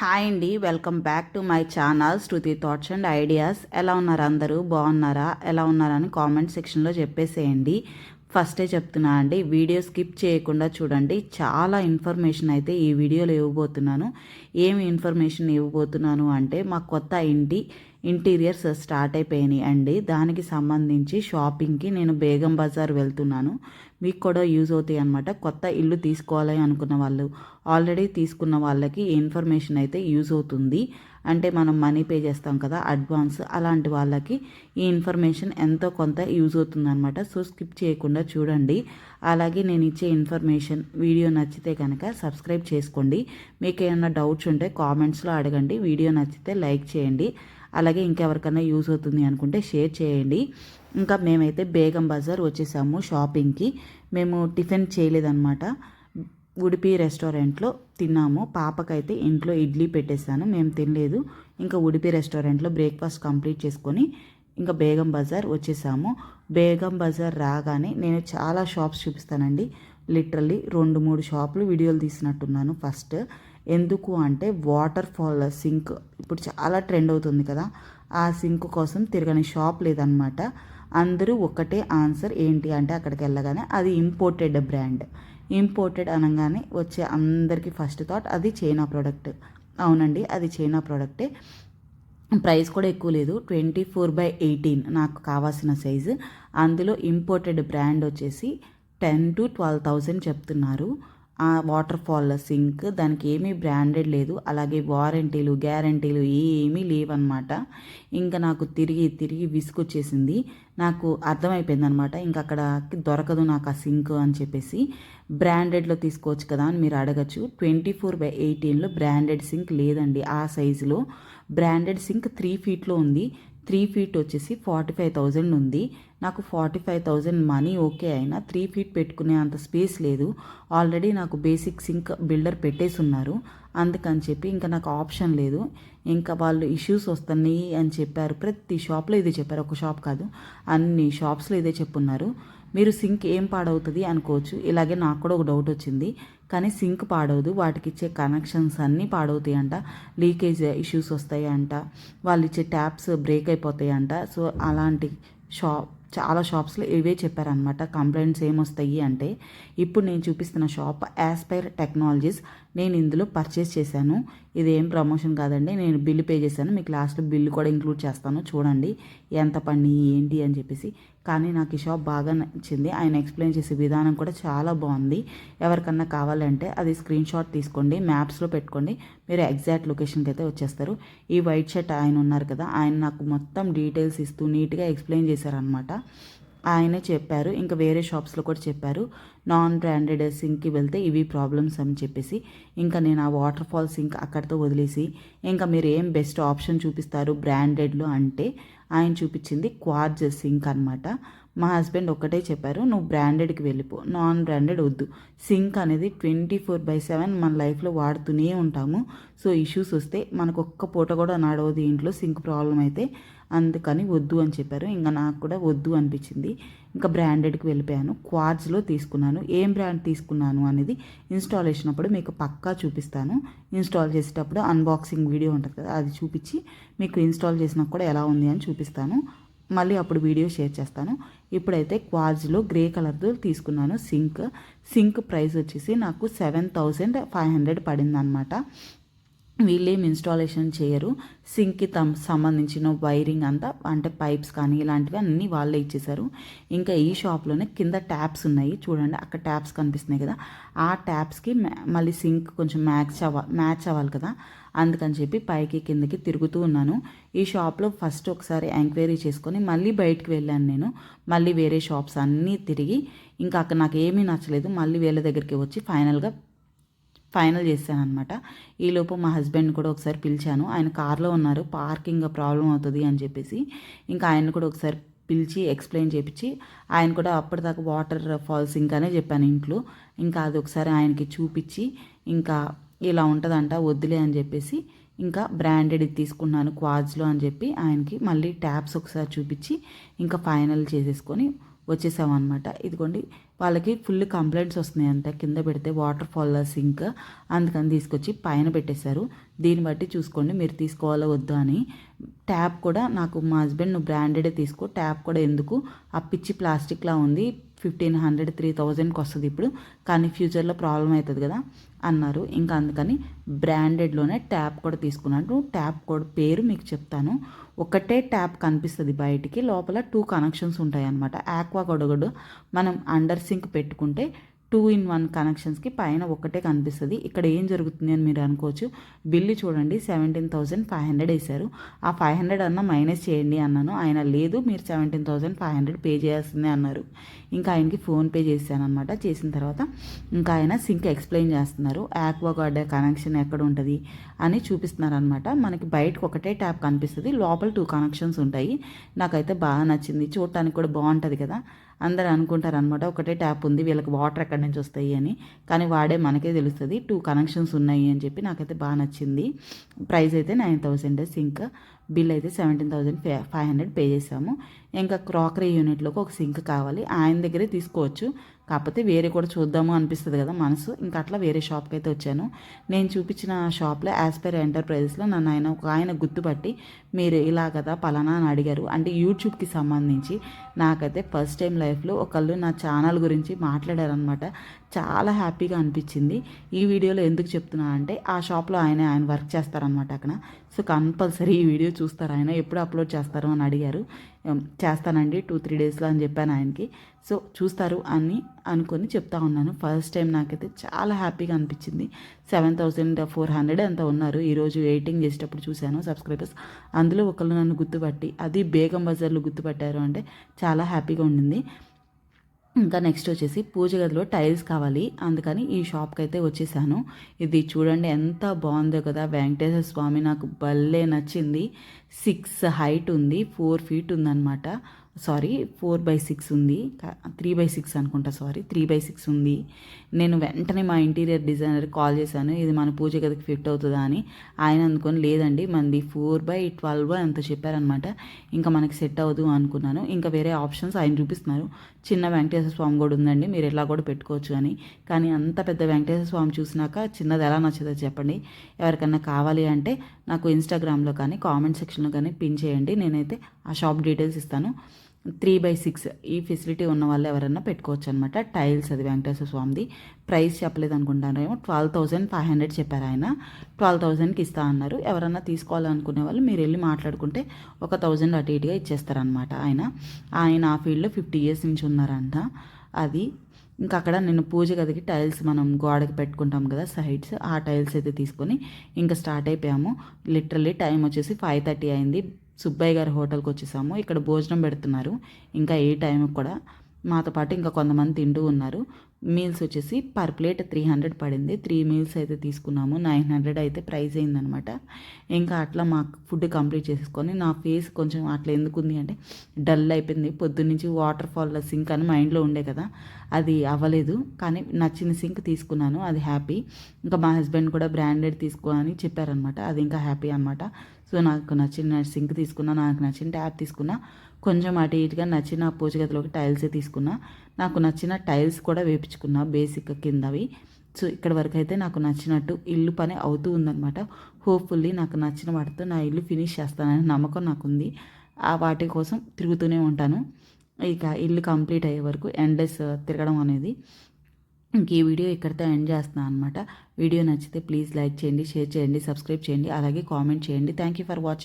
Hi అండి welcome back to my channel Shruti thoughts and ideas. ఎలా ఉన్నారు అందరూ? బాగున్నారా? ఎలా ఉన్నారని కామెంట్ సెక్షన్లో చెప్పేసేయండి. ఫస్టే చెప్తున్నా అండి వీడియో స్కిప్ చేయకుండా చూడండి. చాలా ఇన్ఫర్మేషన్ అయితే ఈ వీడియోలో ఇవ్వబోతున్నాను. ఏమి ఇన్ఫర్మేషన్ ఇవ్వబోతున్నాను అంటే మా కొత్త ఇంటి ఇంటీరియర్స్ స్టార్ట్ అయిపోయినాయి అండి. దానికి సంబంధించి షాపింగ్కి నేను బేగం బజార్ వెళ్తున్నాను. మీకు కూడా యూజ్ అవుతాయి అనమాట కొత్త ఇల్లు తీసుకోవాలి అనుకున్న వాళ్ళు ఆల్రెడీ తీసుకున్న వాళ్ళకి ఇన్ఫర్మేషన్ అయితే యూజ్ అవుతుంది. అంటే మనం మనీ పే చేస్తాం కదా అడ్వాన్స్ అలాంటి వాళ్ళకి ఈ ఇన్ఫర్మేషన్ ఎంతో కొంత యూజ్ అవుతుందన్నమాట. సో స్కిప్ చేయకుండా చూడండి. అలాగే నేను ఇచ్చే ఇన్ఫర్మేషన్ వీడియో నచ్చితే కనుక సబ్స్క్రైబ్ చేసుకోండి. మీకు ఏమైనా డౌట్స్ ఉంటే కామెంట్స్లో అడగండి. వీడియో నచ్చితే లైక్ చేయండి. అలాగే ఇంకెవరికైనా యూజ్ అవుతుంది అనుకుంటే షేర్ చేయండి. ఇంకా మేమైతే బేగం బజార్ వచ్చేసాము షాపింగ్కి. మేము టిఫిన్ చేయలేదన్నమాట. ఉడిపి రెస్టారెంట్లో తిన్నాము. పాపకైతే ఇంట్లో ఇడ్లీ పెట్టేశాను. మేము తినలేదు. ఇంకా ఉడిపి రెస్టారెంట్లో బ్రేక్ఫాస్ట్ కంప్లీట్ చేసుకొని ఇంకా బేగం బజార్ వచ్చేసాము. బేగం బజార్ రాగానే నేను చాలా షాప్స్ చూపిస్తానండి. లిటరల్లీ రెండు మూడు షాపులు వీడియోలు తీసినట్టున్నాను ఫస్ట్. ఎందుకు అంటే వాటర్ ఫాల్ సింక్ ఇప్పుడు చాలా ట్రెండ్ అవుతుంది కదా. ఆ సింక్ కోసం తిరగని షాప్ లేదనమాట. అందరూ ఒకటే ఆన్సర్ ఏంటి అంటే అక్కడికి వెళ్ళగానే అది ఇంపోర్టెడ్ బ్రాండ్ ఇంపోర్టెడ్ అనగానే వచ్చే అందరికీ ఫస్ట్ థాట్ అది చైనా ప్రోడక్ట్. అవునండి అది చైనా ప్రోడక్టే. ప్రైస్ కూడా ఎక్కువ లేదు ట్వంటీ ఫోర్ బై ఎయిటీన్ నాకు కావాల్సిన సైజు. అందులో ఇంపోర్టెడ్ బ్రాండ్ వచ్చేసి టెన్ టు ట్వెల్వ్ థౌజండ్ చెప్తున్నారు. ఆ వాటర్ ఫాల్ సింక్ దానికి ఏమీ బ్రాండెడ్ లేదు. అలాగే వారంటీలు గ్యారంటీలు ఏమీ లేవన్నమాట. ఇంకా నాకు తిరిగి తిరిగి విసుకొచ్చేసింది నాకు అర్థమైపోయింది అనమాట ఇంకా అక్కడ దొరకదు నాకు ఆ సింక్ అని చెప్పేసి బ్రాండెడ్లో తీసుకోవచ్చు కదా అని మీరు అడగచ్చు. ట్వంటీ ఫోర్ బై ఎయిటీన్లో బ్రాండెడ్ సింక్ లేదండి. ఆ సైజులో బ్రాండెడ్ సింక్ త్రీ ఫీట్లో ఉంది. త్రీ ఫీట్ వచ్చేసి ఫార్టీ ఫైవ్ థౌజండ్ ఉంది. నాకు forty five thousand money okay అయినా త్రీ ఫీట్ పెట్టుకునే అంత స్పేస్ లేదు. ఆల్రెడీ నాకు బేసిక్ సింక్ బిల్డర్ పెట్టేసి ఉన్నారు అందుకని చెప్పి ఇంకా నాకు ఆప్షన్ లేదు. ఇంకా వాళ్ళు ఇష్యూస్ వస్తున్నాయి అని చెప్పారు. ప్రతి షాప్లో ఇదే చెప్పారు. ఒక షాప్ కాదు. అన్ని షాప్స్లో ఇదే చెప్పున్నారు. మీరు సింక్ ఏం పాడవుతుంది అనుకోవచ్చు. ఇలాగే నాకు కూడా ఒక డౌట్ వచ్చింది. కానీ సింక్ పాడవదు. వాటికి ఇచ్చే కనెక్షన్స్ అన్నీ పాడవుతాయి అంట లీకేజ్ ఇష్యూస్ వస్తాయి అంట వాళ్ళు ఇచ్చే ట్యాప్స్ బ్రేక్ అయిపోతాయి అంట సో అలాంటి షాప్ చాలా షాప్స్లో ఇవే చెప్పారనమాట కంప్లైంట్స్ ఏమొస్తాయి అంటే ఇప్పుడు నేను చూపిస్తున్న షాప్ యాస్పైర్ టెక్నాలజీస్ నేను ఇందులో పర్చేస్ చేశాను. ఇది ఏం ప్రమోషన్ కాదండి. నేను బిల్లు పే చేశాను. మీకు లాస్ట్లో బిల్లు కూడా ఇంక్లూడ్ చేస్తాను. చూడండి ఎంత పని ఏంటి అని చెప్పేసి. కానీ నాకు ఈ షాప్ బాగా నచ్చింది. ఆయన ఎక్స్ప్లెయిన్ చేసే విధానం కూడా చాలా బాగుంది. ఎవరికన్నా కావాలంటే అది స్క్రీన్ షాట్ తీసుకోండి మ్యాప్స్లో పెట్టుకోండి. మీరు ఎగ్జాక్ట్ లొకేషన్కి అయితే వచ్చేస్తారు. ఈ వైట్ షర్ట్ ఆయన ఉన్నారు కదా ఆయన నాకు మొత్తం డీటెయిల్స్ ఇస్తూ నీట్గా ఎక్స్ప్లెయిన్ చేశారనమాట ఆయనే చెప్పారు ఇంకా వేరే షాప్స్లో కూడా చెప్పారు నాన్ బ్రాండెడ్ సింక్కి వెళ్తే ఇవి ప్రాబ్లమ్స్ అని చెప్పేసి. ఇంకా నేను ఆ వాటర్ ఫాల్ సింక్ అక్కడితో వదిలేసి ఇంకా మీరు ఏం బెస్ట్ ఆప్షన్ చూపిస్తారు బ్రాండెడ్లో అంటే? ఆయన చూపించింది క్వార్జ్ సింక్ అనమాట మా హస్బెండ్ ఒక్కటే చెప్పారు నువ్వు బ్రాండెడ్కి వెళ్ళిపో నాన్ బ్రాండెడ్ వద్దు. సింక్ అనేది ట్వంటీ ఫోర్ బై సెవెన్ మన లైఫ్లో వాడుతూనే ఉంటాము. సో ఇష్యూస్ వస్తే మనకు ఒక్క పూట కూడా నడవదు ఇంట్లో సింక్ ప్రాబ్లం అయితే. అందుకని వద్దు అని చెప్పారు. ఇంకా నాకు కూడా వద్దు అనిపించింది. ఇంకా బ్రాండెడ్కి వెళ్ళిపోయాను. క్వార్జ్లో తీసుకున్నాను. ఏం బ్రాండ్ తీసుకున్నాను అనేది ఇన్స్టాలేషన్ అప్పుడు మీకు పక్కా చూపిస్తాను. ఇన్స్టాల్ చేసేటప్పుడు అన్బాక్సింగ్ వీడియో ఉంటుంది కదా అది చూపించి మీకు ఇన్స్టాల్ చేసినా కూడా ఎలా ఉంది అని చూపిస్తాను. మళ్ళీ అప్పుడు వీడియో షేర్ చేస్తాను. ఇప్పుడైతే క్వాజ్లో గ్రే కలర్తో తీసుకున్నాను సింక్. సింక్ ప్రైస్ వచ్చేసి నాకు సెవెన్ థౌజండ్ ఫైవ్ హండ్రెడ్ పడింది అనమాట వీళ్ళేం ఇన్స్టాలేషన్ చేయరు. సింక్కి తమ్ సంబంధించిన వైరింగ్ అంతా అంటే పైప్స్ కానీ ఇలాంటివి అన్నీ వాళ్ళే ఇచ్చేసారు ఇంకా ఈ షాప్లోనే కింద ట్యాప్స్ ఉన్నాయి. చూడండి అక్కడ ట్యాప్స్ కనిపిస్తున్నాయి కదా. ఆ ట్యాప్స్కి మళ్ళీ సింక్ కొంచెం మ్యాచ్ అవ్వ మ్యాచ్ అవ్వాలి కదా. అందుకని చెప్పి పైకి కిందకి తిరుగుతూ ఉన్నాను. ఈ షాప్లో ఫస్ట్ ఒకసారి ఎంక్వైరీ చేసుకొని మళ్ళీ బయటకు వెళ్ళాను నేను. మళ్ళీ వేరే షాప్స్ అన్నీ తిరిగి ఇంకా అక్కడ నాకు ఏమీ నచ్చలేదు. మళ్ళీ వీళ్ళ దగ్గరికి వచ్చి ఫైనల్గా ఫైనల్ చేశాను అనమాట ఈలోపు మా హస్బెండ్ కూడా ఒకసారి పిలిచాను. ఆయన కార్లో ఉన్నారు. పార్కింగ్ ప్రాబ్లం అవుతుంది అని చెప్పేసి ఇంకా ఆయన కూడా ఒకసారి పిలిచి ఎక్స్ప్లెయిన్ చేపించి ఆయన కూడా అప్పటిదాకా వాటర్ ఫాల్స్ ఇంకానే చెప్పాను ఇంట్లో. ఇంకా అది ఒకసారి ఆయనకి చూపించి ఇంకా ఇలా ఉంటుందంట వద్దులే అని చెప్పేసి ఇంకా బ్రాండెడ్ తీసుకున్నాను క్వాజ్లో అని చెప్పి ఆయనకి మళ్ళీ ట్యాప్స్ ఒకసారి చూపించి ఇంకా ఫైనల్ చేసేసుకొని వచ్చేసామన్నమాట. ఇదిగోండి వాళ్ళకి ఫుల్ కంప్లైంట్స్ వస్తున్నాయి కింద పెడితే వాటర్ ఫాల్ సింక్. అందుకని తీసుకొచ్చి పైన పెట్టేశారు. దీన్ని బట్టి చూసుకోండి మీరు తీసుకోవాలో వద్దు అని. ట్యాప్ కూడా నాకు మా హస్బెండ్ నువ్వు బ్రాండెడే తీసుకో ట్యాప్ కూడా ఎందుకు? ఆ పిచ్చి ప్లాస్టిక్లా ఉంది ఫిఫ్టీన్ హండ్రెడ్ త్రీ థౌజండ్కి వస్తుంది ఇప్పుడు. కానీ ఫ్యూచర్లో ప్రాబ్లం అవుతుంది కదా అన్నారు. ఇంకా అందుకని బ్రాండెడ్లోనే ట్యాప్ కూడా తీసుకున్నాను. ట్యాప్ కూడా పేరు మీకు చెప్తాను. ఒకటే ట్యాప్ కనిపిస్తుంది బయటికి లోపల టూ కనెక్షన్స్ ఉంటాయి అన్నమాట ఆక్వా గొడగొడు. మనం అండర్ సింక్ పెట్టుకుంటే టూ ఇన్ వన్ కనెక్షన్స్కి పైన ఒకటే కనిపిస్తుంది. ఇక్కడ ఏం జరుగుతుంది అని మీరు అనుకోవచ్చు. బిల్లు చూడండి సెవెంటీన్ థౌజండ్ ఫైవ్ హండ్రెడ్ వేశారు. ఆ ఫైవ్ హండ్రెడ్ అన్న మైనస్ చేయండి అన్నాను. ఆయన లేదు మీరు seventeen thousand five hundred pay చేయాల్సిందే అన్నారు. ఇంకా ఆయనకి ఫోన్పే చేశాను అనమాట చేసిన తర్వాత ఇంకా ఆయన సింక్ ఎక్స్ప్లెయిన్ చేస్తున్నారు. ఆక్వా గార్డ్ కనెక్షన్ ఎక్కడ ఉంటుంది అని చూపిస్తున్నారు అనమాట మనకి బయటకు ఒకటే ట్యాప్ కనిపిస్తుంది. లోపల టూ కనెక్షన్స్ ఉంటాయి. నాకైతే బాగా నచ్చింది. చూడటానికి కూడా బాగుంటుంది కదా. అందరు అనుకుంటారు అనమాట ఒకటే ట్యాప్ ఉంది వీళ్ళకి వాటర్ ఎక్కడి నుంచి వస్తాయి అని. కానీ వాడే మనకే తెలుస్తుంది టూ కనెక్షన్స్ ఉన్నాయి అని చెప్పి నాకైతే బాగా నచ్చింది. ప్రైస్ అయితే నైన్ థౌసండ్ సింక్. బిల్ అయితే seventeen thousand five hundred pay చేసాము. ఇంకా క్రాకరీ యూనిట్లోకి ఒక సింక్ కావాలి. ఆయన దగ్గరే తీసుకోవచ్చు. కాకపోతే వేరే కూడా చూద్దాము అనిపిస్తుంది కదా మనసు. ఇంకా అట్లా వేరే షాప్కి అయితే వచ్చాను. నేను చూపించిన షాప్లో యాజ్ పర్ ఎంటర్ప్రైజెస్లో నన్ను ఆయన ఒక ఆయన గుర్తుపట్టి మీరు ఇలా కదా పలానా అని అడిగారు. అంటే యూట్యూబ్కి సంబంధించి నాకైతే ఫస్ట్ టైం లైఫ్లో ఒకళ్ళు నా ఛానల్ గురించి మాట్లాడారనమాట చాలా హ్యాపీగా అనిపించింది. ఈ వీడియోలో ఎందుకు చెప్తున్నా అంటే ఆ షాప్లో ఆయన ఆయన వర్క్ చేస్తారనమాట అక్కడ. సో కంపల్సరీ ఈ వీడియో చూస్తారు ఆయన. ఎప్పుడు అప్లోడ్ చేస్తారు అని అడిగారు. చేస్తానండి టూ త్రీ డేస్లో అని చెప్పాను ఆయనకి. సో చూస్తారు అని అనుకొని చెప్తా ఉన్నాను. ఫస్ట్ టైం నాకైతే చాలా హ్యాపీగా అనిపించింది. సెవెన్ థౌసండ్ ఫోర్ హండ్రెడ్ అంత ఉన్నారు? ఈరోజు ఎయిటింగ్ చేసేటప్పుడు చూశాను సబ్స్క్రైబర్స్. అందులో ఒకళ్ళు నన్ను గుర్తుపట్టి అది బేగం బజార్లో గుర్తుపట్టారు అంటే చాలా హ్యాపీగా ఉండింది. ఇంకా నెక్స్ట్ వచ్చేసి పూజ గదిలో టైల్స్ కావాలి. అందుకని ఈ షాప్కి అయితే వచ్చేసాను. ఇది చూడండి ఎంత బాగుందో కదా. వెంకటేశ్వర స్వామి నాకు భలే నచ్చింది. సిక్స్ హైట్ ఉంది ఫోర్ ఫీట్ ఉందన్నమాట. సారీ ఫోర్ బై సిక్స్ ఉంది. త్రీ బై సిక్స్ అనుకుంటా సారీ త్రీ బై సిక్స్ ఉంది. నేను వెంటనే మా ఇంటీరియర్ డిజైనర్ కాల్ చేశాను ఇది మన పూజ గదికి ఫిట్ అవుతుందా అని. ఆయన అనుకొని లేదండి మనది ఫోర్ బై ట్వెల్వ్ అంత చెప్పారనమాట ఇంకా మనకి సెట్ అవ్వదు అనుకున్నాను. ఇంకా వేరే ఆప్షన్స్ ఆయన చూపిస్తున్నారు. చిన్న వెంకటేశ్వర స్వామి కూడా ఉందండి మీరు ఎలా కూడా పెట్టుకోవచ్చు అని. కానీ అంత పెద్ద వెంకటేశ్వర స్వామి చూసినాక చిన్నది ఎలా నచ్చదో చెప్పండి. ఎవరికన్నా కావాలి అంటే నాకు ఇన్స్టాగ్రామ్లో కానీ కామెంట్ సెక్షన్ సెక్షన్లో కానీ పిన్ చేయండి. నేనైతే ఆ షాప్ డీటెయిల్స్ ఇస్తాను. త్రీ బై సిక్స్ ఈ ఫెసిలిటీ ఉన్న వాళ్ళు ఎవరన్నా పెట్టుకోవచ్చు అనమాట టైల్స్ అది వెంకటేశ్వర స్వామిది. ప్రైస్ చెప్పలేదు అనుకుంటారేమో. ట్వెల్వ్ థౌసండ్ ఫైవ్ హండ్రెడ్ చెప్పారు ఆయన. ట్వెల్వ్ థౌసండ్కి ఇస్తా అన్నారు. ఎవరన్నా తీసుకోవాలనుకునే వాళ్ళు మీరు వెళ్ళి మాట్లాడుకుంటే ఒక థౌజండ్ అటు ఇటుగా ఇచ్చేస్తారనమాట ఆయన. ఆయన ఆ ఫీల్డ్లో ఫిఫ్టీ ఇయర్స్ నుంచి ఉన్నారంట. అది ఇంకా అక్కడ నేను పూజ గదికి టైల్స్ మనం గోడకి పెట్టుకుంటాం కదా సైడ్స్ ఆ టైల్స్ అయితే తీసుకొని ఇంకా స్టార్ట్ అయిపోయాము. లిటరల్లీ టైం వచ్చేసి ఫైవ్ థర్టీ అయింది. సుబ్బయ్య గారి హోటల్కి వచ్చేసాము. ఇక్కడ భోజనం పెడుతున్నారు. ఇంకా ఏ టైంకి కూడా మాతో పాటు ఇంకా కొంతమంది తింటూ ఉన్నారు. మీల్స్ వచ్చేసి పర్ ప్లేట్ త్రీ హండ్రెడ్ పడింది. త్రీ మీల్స్ అయితే తీసుకున్నాము. నైన్ హండ్రెడ్ అయితే ప్రైస్ అయిందనమాట ఇంకా అట్లా మాకు ఫుడ్ కంప్లీట్ చేసుకొని నా ఫేస్ కొంచెం అట్లా ఎందుకుంది అంటే డల్ అయిపోయింది. పొద్దున్నుంచి వాటర్ ఫాల్ సింక్ అని మైండ్లో ఉండే కదా అది అవ్వలేదు. కానీ నచ్చిన సింక్ తీసుకున్నాను. అది హ్యాపీ ఇంకా మా హస్బెండ్ కూడా బ్రాండెడ్ తీసుకో అని చెప్పారనమాట అది ఇంకా హ్యాపీ అనమాట సో నాకు నచ్చిన సింక్ తీసుకున్నా నాకు నచ్చిన ట్యాప్ తీసుకున్నా కొంచెం అటు ఇటుగా నచ్చిన పూజ గదిలోకి టైల్సే తీసుకున్నా. నాకు నచ్చిన టైల్స్ కూడా వేపించుకున్నా బేసిక్ కిందవి. సో ఇక్కడ వరకు అయితే నాకు నచ్చినట్టు ఇల్లు పని అవుతూ ఉందనమాట హోప్ఫుల్లీ నాకు నచ్చిన వాటితో నా ఇల్లు ఫినిష్ చేస్తానని నమ్మకం నాకుంది. ఆ వాటి కోసం తిరుగుతూనే ఉంటాను. ఇక ఇల్లు కంప్లీట్ అయ్యే వరకు ఎండ్లెస్ తిరగడం అనేది ఇంక ఈ వీడియో ఇక్కడితో ఎండ్ చేస్తున్నాను అనమాట వీడియో నచ్చితే ప్లీజ్ లైక్ చేయండి షేర్ చేయండి సబ్స్క్రైబ్ చేయండి అలాగే కామెంట్ చేయండి. Thank you for watching